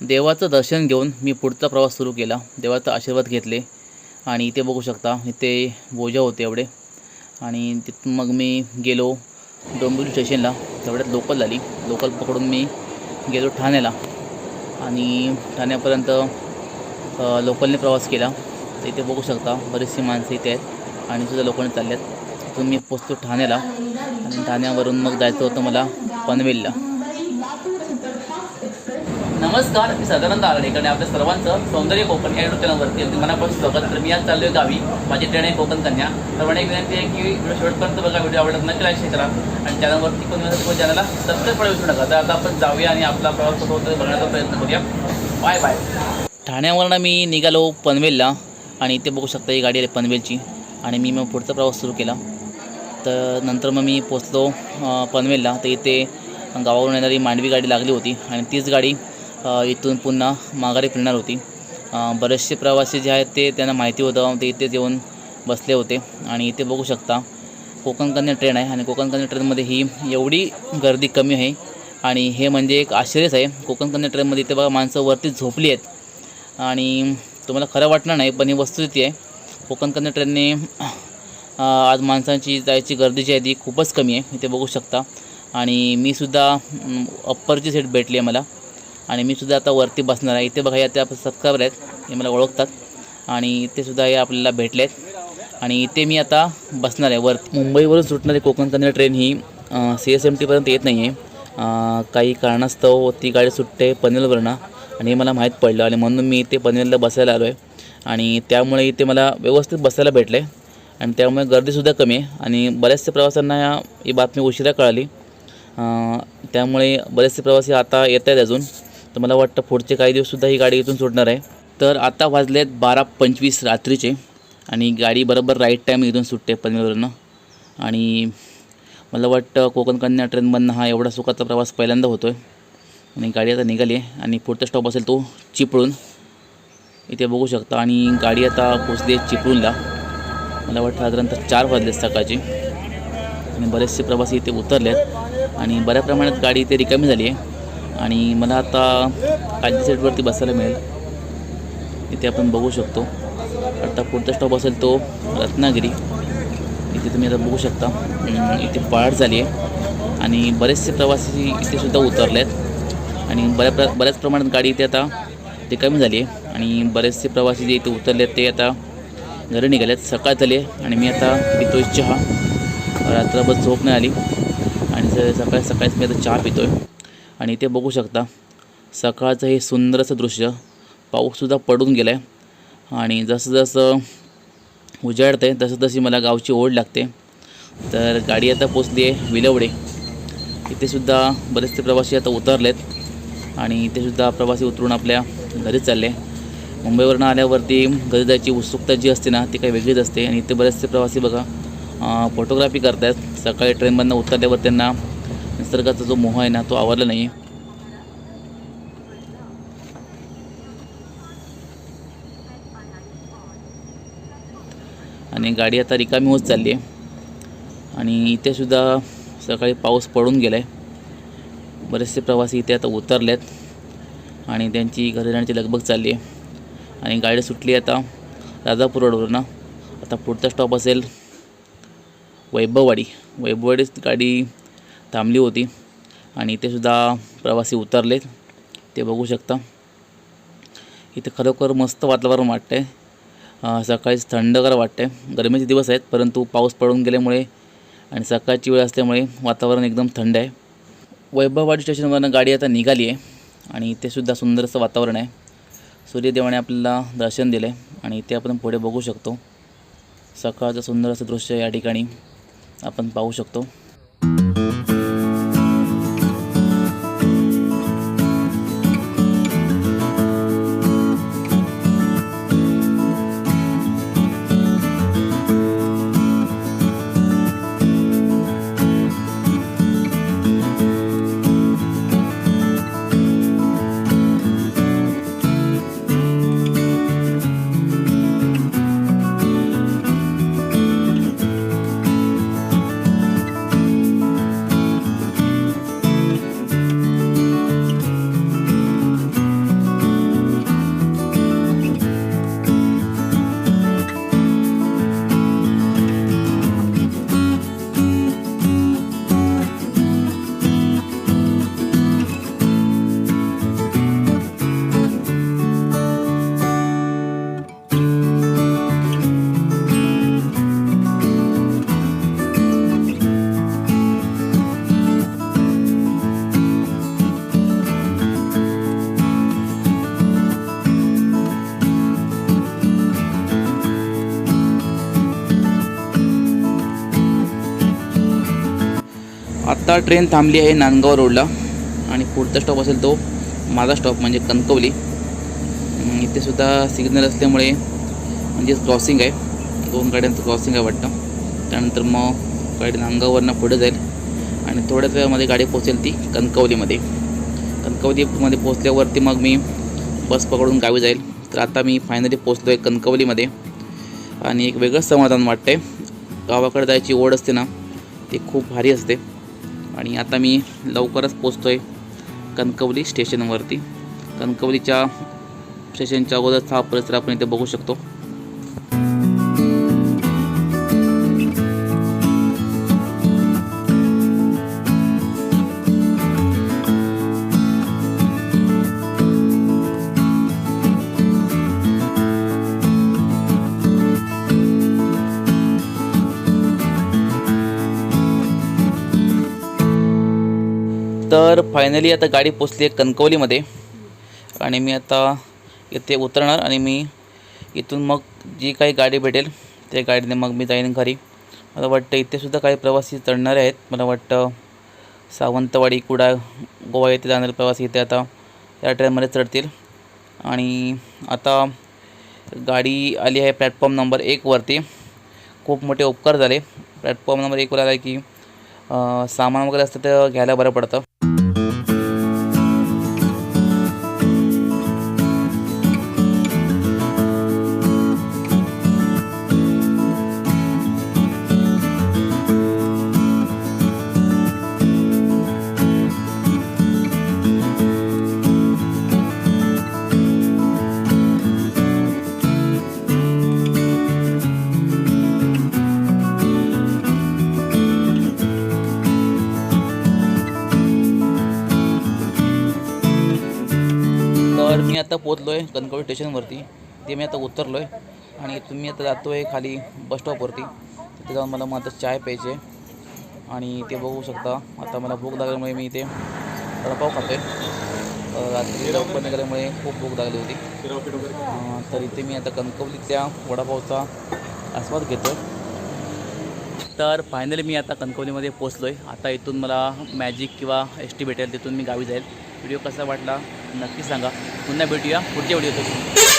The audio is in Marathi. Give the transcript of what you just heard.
देवाचं दर्शन घेऊन मी पुढचा प्रवास सुरू केला. देवाचा आशीर्वाद घेतले. आणि इथे बघू शकता इथे बोजा होते एवढे. आणि तिथून मग मी गेलो डोंबिवली स्टेशनला. तेवढ्यात लोकल आली. लोकल पकडून मी गेलो ठाण्याला. आणि ठाण्यापर्यंत लोकलने प्रवास केला. तर इथे बघू शकता बरीचशी माणसं इथे आहेत. आणि सुद्धा लोकांनी चालले आहेत तिथून मी पोचतो ठाण्याला. आणि ठाण्यावरून मग जायचं होतं मला पनवेलला. नमस्कार मी सदानंद आरडेकडे आपल्या सर्वांचं सौंदर्य कोकण या युट्यूब चॅनलवरती अगदी मनापासून स्वागत तर मी आज चाललोय गावी. माझी ट्रेन आहे कोकण कन्या. तर मला एक विनंती आहे की व्हिडिओ शेवटपर्यंत बघा व्हिडिओ आवडत नक्की लाईक शेअर करा. आणि चॅनलवरती कोणी नसेल तर चॅनलला सबस्क्राईब विसरू नका. तर आता आपण जाऊया आणि आपला प्रवास कसा होतो बघण्याचा प्रयत्न करूया. बाय बाय ठाण्यावरनं मी निघालो पनवेलला आणि इथे बघू शकता ही गाडी आहे पनवेलची. आणि मी मग पुढचा प्रवास सुरू केला. तर नंतर मग मी पोचलो पनवेलला. तर इथे गावावरून येणारी मांडवी गाडी लागली होती. आणि तीच गाडी इथून पुन्हा माघारी फिरणार होती. बरेचसे प्रवासी जे आहेत ते त्यांना माहिती होतं ते इथेच येऊन बसले होते. आणि इथे बघू शकता कोकण कन्या ट्रेन आहे. आणि कोकण कन्या ट्रेनमध्ये ही एवढी गर्दी कमी आहे. आणि हे म्हणजे एक आश्चर्यच आहे. कोकण कन्या ट्रेनमध्ये इथे बघा माणसं वरती झोपली आहेत. आणि तुम्हाला खरं वाटणार नाही पण ही वस्तुस्थिती आहे. कोकण कन्या ट्रेनने आज माणसांची जायची गर्दी जी आहे ती खूपच कमी आहे. इथे बघू शकता. आणि मी सुद्धा अप्परची सीट भेटली आहे मला. आणि मी सुद्धा आता वरती बसणार आहे. इथे बघा या त्या सत्कार आहेत. हे मला ओळखतात. आणि इथे सुद्धा हे आपल्याला भेटले आहेत आणि इथे मी आता बसणार आहे. वर मुंबईवरून सुटणारी कोकण कन्या ट्रेन ही. सी एस एम टीपर्यंत येत नाही आहे काही कारणास्तव ती गाडी सुटते पनवेलवरनं. आणि हे मला माहीत पडलं. आणि म्हणून मी इथे पनवेलला बसायला आलो आहे आणि त्यामुळे इथे मला व्यवस्थित बसायला भेटले आणि त्यामुळे गर्दीसुद्धा कमी आहे. आणि बऱ्याचशा प्रवाशांना या ही बातमी उशिरा कळाली. त्यामुळे बरेचसे प्रवासी आता येत आहेत अजून. तर मला वाटतं पुढचे काही दिवससुद्धा ही गाडी इथून सुटणार आहे. तर आता वाजले आहेत बारा पंचवीस रात्रीचे आणि गाडी बरोबर राईट टाईम इथून सुटते पनवेलवरनं. आणि मला वाटतं कोकण कन्या ट्रेनमधनं हा एवढा सुखाचा प्रवास पहिल्यांदा होतो आहे आणि गाडी आता निघाली आहे आणि पुढचा स्टॉप असेल तो चिपळूण. इथे बघू शकता आणि गाडी आता पोचली आहे चिपळूणला. मला वाटतं साधारणतः चार वाजले सकाळचे. आणि बरेचसे प्रवासी इथे उतरले आहेत आणि बऱ्या प्रमाणात गाडी इथे रिकामी झाली आहे. आणि मला आता खालच्या सीटवरती बसायला मिळेल. इथे आपण बघू शकतो. आता पुढचा स्टॉप असेल तो रत्नागिरी. इथे तुम्ही आता बघू शकता. इथे पहाड झाली आहे. आणि बरेचसे प्रवासी इथे सुद्धा उतरले आहेत. आणि बऱ्या प्र बऱ्याच प्रमाणात गाडी इथे आता ते कमी झाली आहे. आणि बरेचसे प्रवासी जे इथे उतरले आहेत ते आता घरी निघाले आहेत. सकाळ झाली आहे आणि मी आता पितोय चहा. रात्रभर झोप नाही आली. आणि सकाळी सकाळीच मी आता चहा पितो आहे आणि इथे बघू शकता. सकाळचं हे सुंदर असं दृश्य पाऊससुद्धा पडून गेला आहे आणि जसं जसं उजाडतं आहे तसं तशी मला गावची ओढ लागते. तर गाडी आता पोचली आहे विलवडे. इथेसुद्धा बरेचसे प्रवासी आता उतरलेत. आणि इथेसुद्धा प्रवासी उतरून आपल्या घरी चालले. मुंबईवरून आल्यावरती घरी जायची उत्सुकता जी असते ना ती काही वेगळीच असते. आणि इथे बरेचसे प्रवासी बघा फोटोग्राफी करतायत. सकाळी ट्रेनमधनं उतरल्यावर त्यांना निसर्गाचा जो मोह आहे ना तो आवडला नाही. आणि गाडी आता रिकामी होत चालली आहे. आणि इथेसुद्धा सकाळी पाऊस पडून गेला आहे बरेचसे प्रवासी इथे आता उतरले आहेत आणि त्यांची घरी जाण्याची लगबग चालली आहे. आणि गाडी सुटली आता राजापूर रोडवरनं. आता पुढचा स्टॉप असेल वैभववाडी. वैभववाडीच गाडी थांबली होती आणि इथे सुद्धा प्रवासी उतरलेत. ते बघू शकता. इथे खरोखर मस्त वातावरण वाटतं आहे सकाळीच थंडगार वाटतं आहे गरमीचे दिवस आहेत परंतु पाऊस पडून गेल्यामुळे आणि सकाळची वेळ असल्यामुळे वातावरण एकदम थंड आहे. वैभववाडी स्टेशनवरनं गाडी आता निघाली आहे आणि इथे सुद्धा सुंदर असं वातावरण आहे. सूर्यदेवाने आपल्याला दर्शन दिलं आहे आणि इथे आपण पुढे बघू शकतो. सकाळचं सुंदर असं दृश्य या ठिकाणी आपण पाहू शकतो. आता ट्रेन थांबली आहे नांदगाव रोडला आणि पुढचा स्टॉप असेल तो माझा स्टॉप म्हणजे कणकवली. इथेसुद्धा इथे सुद्धा सिग्नल असल्यामुळे म्हणजेच क्रॉसिंग आहे. दोन गाड्यांचं क्रॉसिंग आहे वाटतं. त्यानंतर मग गाडी नांदगाववरनं पुढे जाईल. आणि थोड्याच वेळामध्ये गाडी पोहोचेल ती कणकवलीमध्ये. कणकवलीमध्ये पोहोचल्यावरती मग मी बस पकडून गावी जाईल. तर आता मी फायनली पोहोचलो आहे कणकवलीमध्ये. आणि एक वेगळंच समाधान वाटतं आहे गावाकडे जायची ओढ असते ना ती खूप भारी असते. आणि आता मी लवकरच पोचतो आहे कणकवली स्टेशनवरती. कणकवलीच्या स्टेशनच्या अगोदरचा हा परिसर आपण इथे बघू शकतो. तर फायनली आता गाडी पोचली आहे कणकवलीमध्ये. आणि मी आता इथे उतरणार आणि मी इथून मग जी काही गाडी भेटेल त्या गाडीने मग मी जाईन घरी. मला वाटतं इथेसुद्धा काही प्रवासी चढणारे आहेत. मला वाटतं सावंतवाडी कुडा गोवा येथे जाणारे प्रवासी इथे आता या ट्रेनमध्ये चढतील. आणि आता गाडी आली आहे प्लॅटफॉर्म नंबर एकवरती खूप मोठे उपकार झाले. प्लॅटफॉर्म नंबर एकवर आला की सामान वगैरे असतं ते घ्यायला बरं पडतं. मी आता पोचलो आहे कणकवली स्टेशनवरती ते मी आता उतरलो आहे आणि तुम्ही आता जातो आहे खाली बस स्टॉपवरती तिथे जाऊन मला मग आता चाय प्यायची आणि ते बघू शकता. आता मला भूक लागल्यामुळे मी इथे वडापाव खातो आहे रात्री लवकर निघाल्यामुळे खूप भूक लागली होती. तर इथे मी आता कणकवलीतल्या वडापावचा आस्वाद घेतो तर फायनली मी आता कणकवलीमध्ये पोचलो आहे आता इथून मला मॅजिक किंवा एस टी भेटेल तिथून मी गावी जाईल. व्हिडिओ कसा वाटला नक्की सांगा. पुन्हा भेटूया पुढच्या व्हिडिओ